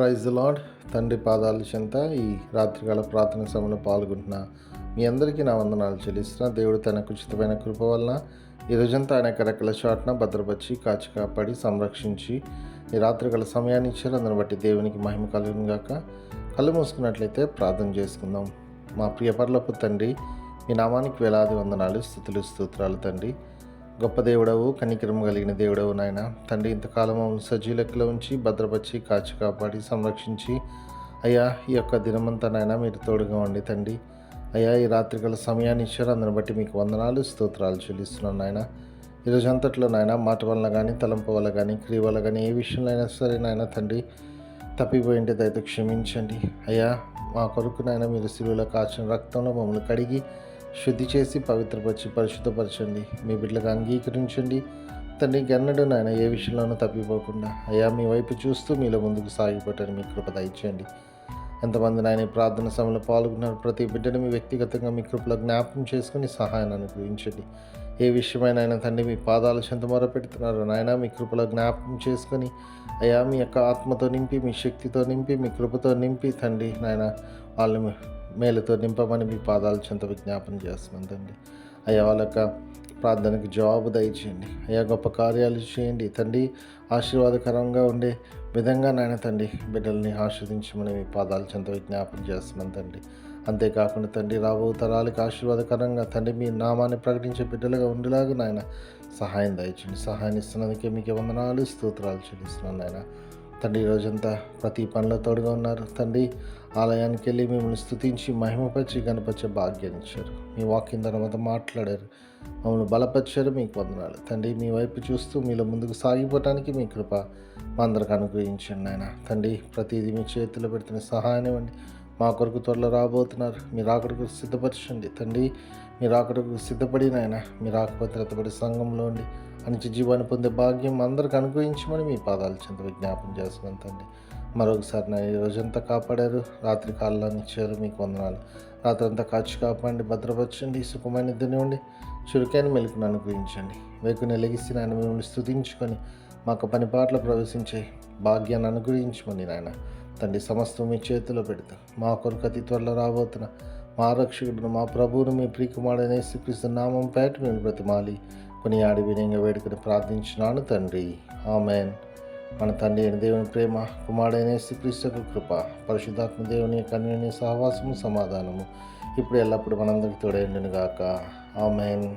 Praise lord తండ్రి పాదాల చెంత ఈ రాత్రికాల ప్రార్థన సమయంలో పాల్గొంటున్న మీ అందరికీ నా వందనాలు చెల్లిస్తున్న. దేవుడు తనకు ఉచితమైన కృప వలన ఈ రోజంతా ఆయన యొక్క చాటున భద్రపరిచి కాచి కాపాడి సంరక్షించి ఈ రాత్రికాల సమయాన్ని ఇచ్చారు. అందుని బట్టి దేవునికి మహిమ కలుగును గాక. కళ్ళు మూసుకున్నట్లయితే ప్రార్థన చేసుకుందాం. మా ప్రియ పర్లపు తండ్రి మీ నామానికి వేలాది వందనాలు స్థుతులు స్తోత్రాలు తండ్రి. గొప్ప దేవుడవు కనికరం కలిగిన దేవుడవు నాయన. తండ్రి ఇంతకాలం మమ్మల్ని లెక్కలో ఉంచి భద్రపరిచి కాచి కాపాడి సంరక్షించి అయ్యా ఈ యొక్క దినమంతా నాయన మీరు తోడుగా ఉండి తండ్రి. అయ్యా ఈ రాత్రికాల సమయాన్ని ఇచ్చారు. అందుని బట్టి మీకు వందనాలు స్తోత్రాలు చెల్లిస్తున్నాను నాయన. ఈరోజు అంతట్లో నాయన మాట వలన కానీ తలంపు వల్ల కానీ క్రియ వల్ల కానీ ఏ విషయంలో అయినా సరే నాయన తండ్రి తప్పిపోయింటే దయతో క్షమించండి. అయ్యా మా కొరకు నాయన మీరు సిలువలో కాచిన రక్తంలో మమ్మల్ని కడిగి శుద్ధి చేసి పవిత్రపరిచి పరిశుద్ధపరచండి. మీ బిడ్డలకు అంగీకరించండి. తండ్రి గన్నడు నాయన ఏ విషయంలోనూ తప్పిపోకుండా. అయ్యా మీ వైపు చూస్తూ మీలో ముందుకు సాగిపోవటాన్ని మీ కృప దయచేయండి. ఎంతమంది నాయన ప్రార్థన సమయంలో పాల్గొన్నారు? ప్రతి బిడ్డను మీ వ్యక్తిగతంగా మీ కృపలో జ్ఞాపకం చేసుకుని సహాయాన్ని అనుగ్రహించండి. ఏ విషయమైన ఆయన తండ్రి మీ పాదాల చెంత మొర పెడుతున్నారు. నాయన మీ కృపలో జ్ఞాపకం చేసుకొని అయ్యా మీ యొక్క ఆత్మతో నింపి మీ శక్తితో నింపి మీ కృపతో నింపి తండ్రి నాయన వాళ్ళని మేలుతో నింపమని మీ పాదాల చెంత విజ్ఞాపన చేస్తున్నాను తండ్రి. అయ్యా వాళ్ళ యొక్క ప్రార్థనకు జవాబు దయచేయండి. అయ్యా గొప్ప కార్యాలు చేయండి. తండ్రి ఆశీర్వాదకరంగా ఉండే విధంగా నాయన తండ్రి బిడ్డల్ని ఆస్వాదించమని మీ పాదాలు చెంత విజ్ఞాపన చేస్తున్నాను తండ్రి. అంతేకాకుండా తండ్రి రాబో తరాలకు ఆశీర్వాదకరంగా తండ్రి మీ నామాన్ని ప్రకటించే బిడ్డలుగా ఉండేలాగా నాయన సహాయం దయచండి సహాయం ఇస్తున్నందుకే మీకు వందనాలు స్తోత్రాలు చెల్లిస్తున్నాను నాయన. తండ్రి రోజంతా ప్రతి పనిలో తోడుగా ఉన్నారు. తండ్రి ఆలయానికి వెళ్ళి మిమ్మల్ని స్తుతించి మహిమపరిచి గణపరిచే భాగ్యం ఇచ్చారు. మీ వాక్యం తర్వాత మాట్లాడారు. మమ్మల్ని బలపరిచారు. మీకు వందనాలు. తండ్రి మీ వైపు చూస్తూ మీలో ముందుకు సాగిపోవటానికి మీ కృప మా అందరికి అనుగ్రహించండి ఆయన తండ్రి ప్రతిదీ మీ చేతిలో పెడుతున్న సహాయం ఇవ్వండి. మా కొరకు త్వరలో రాబోతున్నారు. మీరు అక్కడికి సిద్ధపరచండి. తండ్రి మీరు అక్కడికి సిద్ధపడిన మీరు మీరు ఆకుపత్రతపడి సంఘంలో ఉండి అనిచి జీవాన్ని పొందే భాగ్యం అందరికి అనుగ్రహించమని మీ పాదాలు చెంత విజ్ఞాపం చేస్తున్నాను తండ్రి. మరొకసారి నా ఈ రోజంతా కాపాడారు. రాత్రి కాలాన్ని ఇచ్చారు మీకు వందనాలు. రాత్రి అంతా కాచి కాపాడండి భద్రపరచండి సుఖమైన నిద్రనివ్వండి చురుకైన మెలుకును అనుగ్రహించండి. వేకుని లెగిసి నాయన మిమ్మల్ని స్థుతించుకొని మాకు పని పాటలు ప్రవేశించే భాగ్యాన్ని అనుగ్రహించమని నాయన. తండ్రి సమస్తం మీ చేతిలో పెడతా. మా కొరకు అతి త్వరలో రాబోతున్న మా రక్షకుడును మా ప్రభువును మీ ప్రియకుమారుడైన యేసుక్రీస్తు నామం పేట మేము బ్రతిమాలి. కొన్ని ఆడి వినయంగా వేడుకని ప్రార్థించినాను తండ్రి. ఆమెన్. మన తండ్రి అయిన దేవుని ప్రేమ కుమారుడైన శ్రీకృష్ణకు కృప పరిశుద్ధాత్మ దేవుని యొక్క అన్యోన్య సహవాసము సమాధానము ఇప్పుడు ఎల్లప్పుడు మనందరికీ తోడైండునుగాక ఆమెన్.